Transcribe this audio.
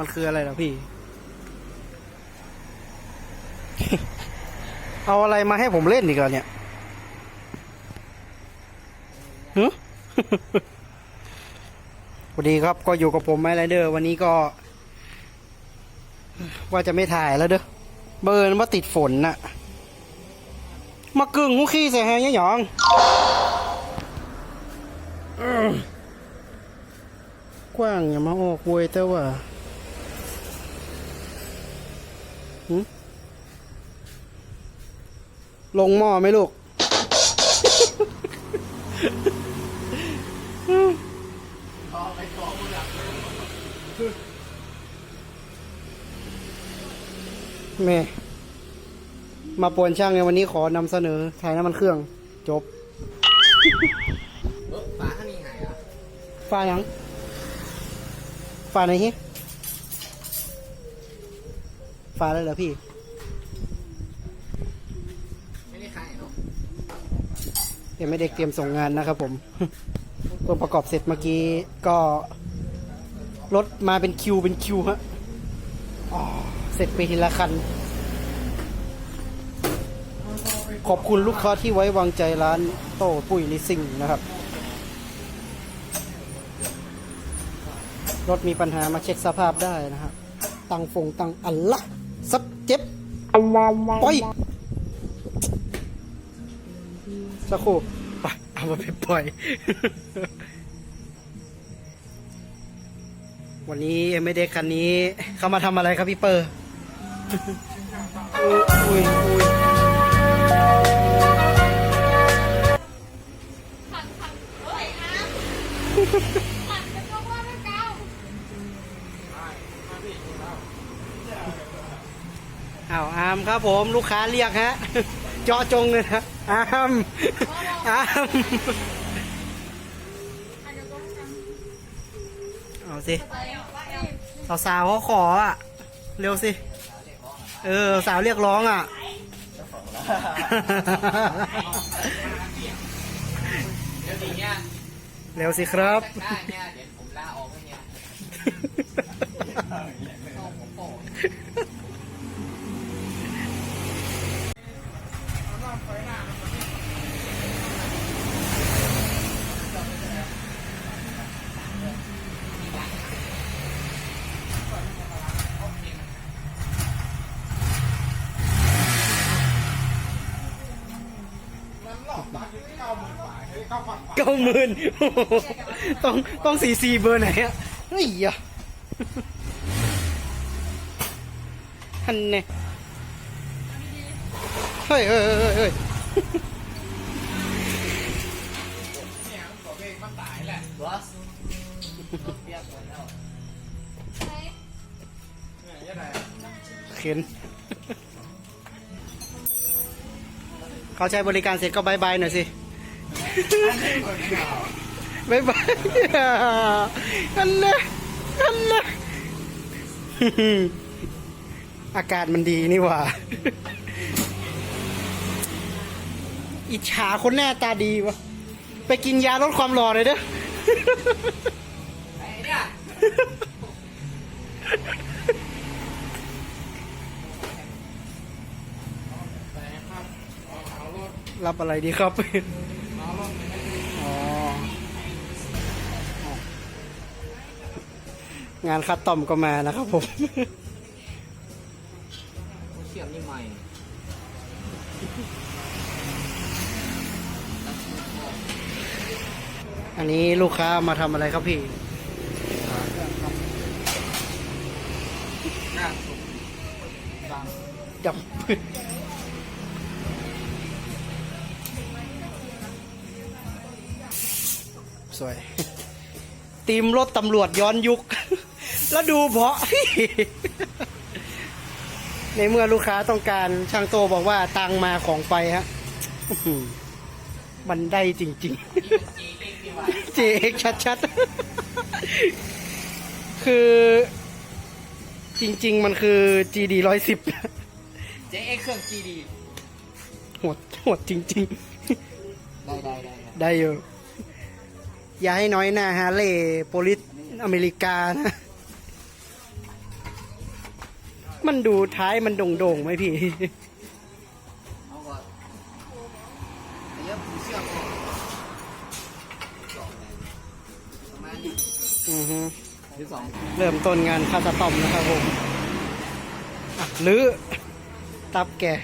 มันคืออะไรเหรอพี่ เอาอะไรมาให้ผมเล่นอีกแล้วเนี่ยฮึสวัสดีครับก็อยู่กับผมไมไรเดอร์ วันนี้ก็ ว่าจะไม่ถ่ายแล้วเด้อ เบิร์นว่าติดฝนน่ะ มากึ่งหูขี้ใส่แฮยังหยองกว้างอย่ามาออกเวยแต่ว่าหึ ลงหม้อไหมลูก แม่ มาปวนช่างในวันนี้ขอนำเสนอถ่ายน้ำมันเครื่อง จบเออฝาข้างนี้หายอะฟ้ายังฟ้าไหนฮิ ฟ้าเลยเหรอพี่ ไม่ได้ขายเนาะยังไม่ได้เตรียมส่งงานนะครับผมเพิ่งประกอบเสร็จเมื่อกี้ก็รถมาเป็นคิวเป็นคิวฮะอ๋อเสร็จไปทีละคัน ขอบคุณลูกค้าที่ไว้วางใจร้านโต้ปุ้ยลิสซิ่งนะครับ รถมีปัญหามาเช็คสภาพได้นะครับ ตังฟงตังอัลละ ซับเจ็บปล่อยสักครู่ไปเอามาไปปล่อย วันนี้ไม่ได้คันนี้ เขามาทำอะไรครับพี่เปอร์อุ้ยอุ้ย ครับผมลูกค้าเรียกฮะเจาะจงเลยนะอามอามอันเดียวต้องทเอาสิำไปว่าเอสาวๆเขาขออะ เร็วสิ เออ สาวเรียกร้องอะเร็วสิครับเนี่ยเดี๋ยวผมลาออกเนี่ยต้องผมโป่ง เก้าหมื่นต้องต้องสี่สี่เบอร์ไหนอะเฮ้ยอะฮันเน่เฮ้ยเฮ้ยเฮ้ยเฮ้ยบอสเปียกหมดแล้วเข็นเขาใช้บริการเสร็จก็บายบายหน่อยสิ บายบายอันนะอันนะอากาศมันดีนี่หว่า อิจฉาคนหน้าตาดีวะ ไปกินยาลดความหล่อเลยเด้อไอ้เนี่ยรับอะไรดีครับ งานคัดต่อมก็มานะครับผมเชื่อมนี่ใหม่อันนี้ลูกค้ามาทำอะไรครับพี่ดับสวยตีมรถตำรวจย้อนยุค แล้วดูเพราะ ในเมื่อลูกค้าต้องการช่างโตบอกว่าตังมาของไปฮะอื้อหือมันได้จริงนี่เป็นจีเล็กดีกว่าๆเจเอกชัดๆ คือ จริง ๆ มันคือ GD ร้อยสิบเจ๊เอ็กเครื่องจีดีโหดโหดจริงได้ได้ได้ๆได้อยู่อย่าให้น้อยหน้าฮาร์เลย์โปลิสอเมริกานะ มันดูท้ายมันโด่งๆไหมพี่ เอาก่อนไอ้เยอะผูเชือกก่อนสองเลยประมาณนี้อือฮึที่สองเริ่มต้นงานคาสตอมนะครับผมอะหรือตับแก่